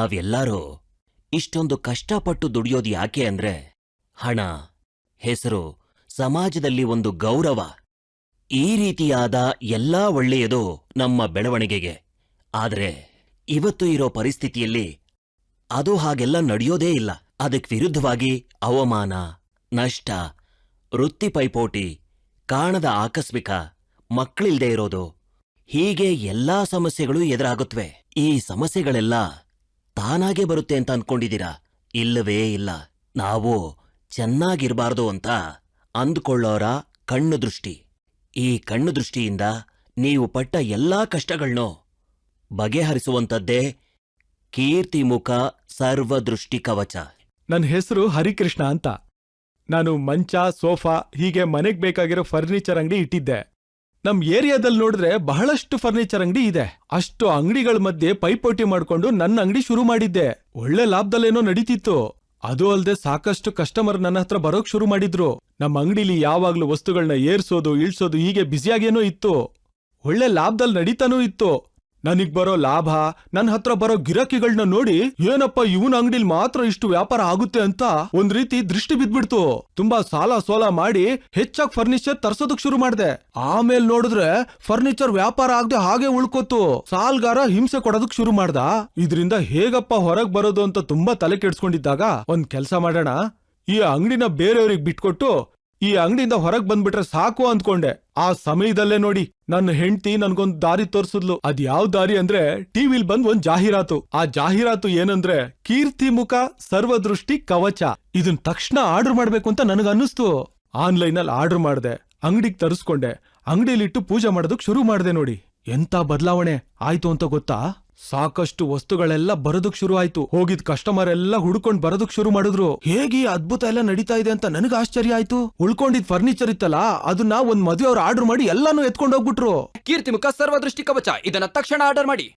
ನಾವೆಲ್ಲರೂ ಇಷ್ಟೊಂದು ಕಷ್ಟಪಟ್ಟು ದುಡಿಯೋದು ಯಾಕೆ ಅಂದ್ರೆ, ಹಣ, ಹೆಸರು, ಸಮಾಜದಲ್ಲಿ ಒಂದು ಗೌರವ, ಈ ರೀತಿಯಾದ ಎಲ್ಲಾ ಒಳ್ಳೆಯದು ನಮ್ಮ ಬೆಳವಣಿಗೆಗೆ. ಆದರೆ ಇವತ್ತು ಇರೋ ಪರಿಸ್ಥಿತಿಯಲ್ಲಿ ಅದು ಹಾಗೆಲ್ಲ ನಡೆಯೋದೇ ಇಲ್ಲ. ಅದಕ್ಕೆ ವಿರುದ್ಧವಾಗಿ ಅವಮಾನ, ನಷ್ಟ, ವೃತ್ತಿ ಪೈಪೋಟಿ, ಕಾಣದ ಆಕಸ್ಮಿಕ, ಮಕ್ಕಳಿಲ್ದೇ ಇರೋದು, ಹೀಗೆ ಎಲ್ಲಾ ಸಮಸ್ಯೆಗಳು ಎದುರಾಗುತ್ತವೆ ಈ ಸಮಸ್ಯೆಗಳೆಲ್ಲ ತಾನಾಗೆ ಬರುತ್ತೆ ಅಂತ ಅನ್ಕೊಂಡಿದ್ದೀರಾ? ಇಲ್ಲವೇ ಇಲ್ಲ. ನಾವು ಚೆನ್ನಾಗಿರಬಾರ್ದು ಅಂತ ಅಂದ್ಕೊಳ್ಳೋರ ಕಣ್ಣು ದೃಷ್ಟಿ. ಈ ಕಣ್ಣು ದೃಷ್ಟಿಯಿಂದ ನೀವು ಪಟ್ಟ ಎಲ್ಲಾ ಕಷ್ಟಗಳ್ನೂ ಬಗೆಹರಿಸುವಂಥದ್ದೇ ಕೀರ್ತಿಮುಖ ಸರ್ವದೃಷ್ಟಿ ಕವಚ. ನನ್ನ ಹೆಸರು ಹರಿಕೃಷ್ಣ ಅಂತ. ನಾನು ಮಂಚ, ಸೋಫಾ, ಹೀಗೆ ಮನೆಗ್ ಬೇಕಾಗಿರೋ ಫರ್ನಿಚರ್ ಅಂಗಡಿ ಇಟ್ಟಿದ್ದೆ. ನಮ್ ಏರಿಯಾದಲ್ಲಿ ನೋಡಿದ್ರೆ ಬಹಳಷ್ಟು ಫರ್ನಿಚರ್ ಅಂಗಡಿ ಇದೆ. ಅಷ್ಟು ಅಂಗಡಿಗಳ ಮಧ್ಯೆ ಪೈಪೋಟಿ ಮಾಡ್ಕೊಂಡು ನನ್ನ ಅಂಗಡಿ ಶುರು ಮಾಡಿದ್ದೆ. ಒಳ್ಳೆ ಲಾಭದಲ್ಲೇನೋ ನಡೀತಿತ್ತು. ಅದು ಅಲ್ಲದೆ ಸಾಕಷ್ಟು ಕಸ್ಟಮರ್ ನನ್ನ ಹತ್ರ ಬರೋಕ್ ಶುರು ಮಾಡಿದ್ರು. ನಮ್ಮ ಅಂಗಡಿಲಿ ಯಾವಾಗ್ಲೂ ವಸ್ತುಗಳನ್ನ ಏರ್ಸೋದು, ಇಳ್ಸೋದು ಹೀಗೆ ಬ್ಯುಸಿಯಾಗೇನೋ ಇತ್ತು. ಒಳ್ಳೆ ಲಾಭದಲ್ಲಿ ನಡೀತಾನೂ ಇತ್ತು. ನನಗ್ ಬರೋ ಲಾಭ ನನ್ನ ಹತ್ರ ಬರೋ ಗಿರಾಕಿಗಳನ್ನ ನೋಡಿ ಏನಪ್ಪ ಇವನ ಅಂಗಡಿಲ್ ಮಾತ್ರ ಇಷ್ಟು ವ್ಯಾಪಾರ ಆಗುತ್ತೆ ಅಂತ ಒಂದ್ ರೀತಿ ದೃಷ್ಟಿ ಬಿದ್ಬಿಡ್ತು. ತುಂಬಾ ಸಾಲ ಸೋಲ ಮಾಡಿ ಹೆಚ್ಚಾಗಿ ಫರ್ನಿಚರ್ ತರ್ಸೋದಕ್ ಶುರು ಮಾಡಿದೆ. ಆಮೇಲೆ ನೋಡಿದ್ರೆ ಫರ್ನಿಚರ್ ವ್ಯಾಪಾರ ಆಗದೆ ಹಾಗೆ ಉಳ್ಕೋತು. ಸಾಲ್ಗಾರ ಹಿಂಸೆ ಕೊಡೋದಕ್ ಶುರು ಮಾಡ್ದ. ಇದರಿಂದ ಹೇಗಪ್ಪ ಹೊರಗ್ ಬರೋದು ಅಂತ ತುಂಬಾ ತಲೆ ಕೆಡ್ಸ್ಕೊಂಡಿದ್ದಾಗ ಒಂದ್ ಕೆಲ್ಸ ಮಾಡೋಣ. ಈ ಅಂಗಡಿನ ಬೇರೆಯವ್ರಿಗೆ ಬಿಟ್ಕೊಟ್ಟು ಈ ಅಂಗಡಿಯಿಂದ ಹೊರಗ್ ಬಂದ್ಬಿಟ್ರೆ ಸಾಕು ಅಂದ್ಕೊಂಡೆ. ಆ ಸಮಯದಲ್ಲೇ ನೋಡಿ, ನನ್ನ ಹೆಂಡತಿ ನನ್ಗೊಂದ್ ದಾರಿ ತೋರ್ಸಿದ್ಲು. ಅದ್ ಯಾವ ದಾರಿ ಅಂದ್ರೆ ಟಿವಿಲ್ ಬಂದ್ ಒಂದ್ ಜಾಹೀರಾತು. ಆ ಜಾಹೀರಾತು ಏನಂದ್ರೆ, ಕೀರ್ತಿ ಮುಖ, ಸರ್ವದೃಷ್ಟಿ ಕವಚ. ಇದನ್ ತಕ್ಷಣ ಆರ್ಡರ್ ಮಾಡ್ಬೇಕು ಅಂತ ನನಗ ಅನ್ನಿಸ್ತು ಆನ್ಲೈನ್ ಅಲ್ಲಿ ಆರ್ಡರ್ ಮಾಡ್ದೆ, ಅಂಗಡಿಗೆ ತರಿಸ್ಕೊಂಡೆ. ಅಂಗಡಿಲಿಟ್ಟು ಪೂಜೆ ಮಾಡೋದಕ್ ಶುರು ಮಾಡ್ದೆ ನೋಡಿ. ಎಂತ ಬದಲಾವಣೆ, ಆಯ್ತು ಅಂತ ಗೊತ್ತಾ? ಸಾಕಷ್ಟು ವಸ್ತುಗಳೆಲ್ಲ ಬರೋದಕ್ ಶುರು ಆಯ್ತು ಹೋಗಿದ್ ಕಸ್ಟಮರ್ ಎಲ್ಲ ಹುಡ್ಕೊಂಡ್ ಬರೋದಕ್ ಶುರು ಮಾಡಿದ್ರು. ಹೇಗೆ ಈ ಅದ್ಭುತ ಎಲ್ಲ ನಡೀತಾ ಇದೆ ಅಂತ ನನಗೆ ಆಶ್ಚರ್ಯ ಆಯ್ತು. ಉಳ್ಕೊಂಡಿದ್ ಫರ್ನಿಚರ್ ಇತ್ತಲ್ಲ, ಅದನ್ನ ಒಂದ್ ಮದುವೆ ಅವ್ರು ಆರ್ಡರ್ ಮಾಡಿ ಎಲ್ಲಾನು ಎತ್ಕೊಂಡ್ ಹೋಗ್ಬಿಟ್ರು. ಕೀರ್ತಿಮುಖ ಸರ್ವದೃಷ್ಟಿ ಕವಚ. ಇದನ್ನ ತಕ್ಷಣ ಆರ್ಡರ್ ಮಾಡಿ.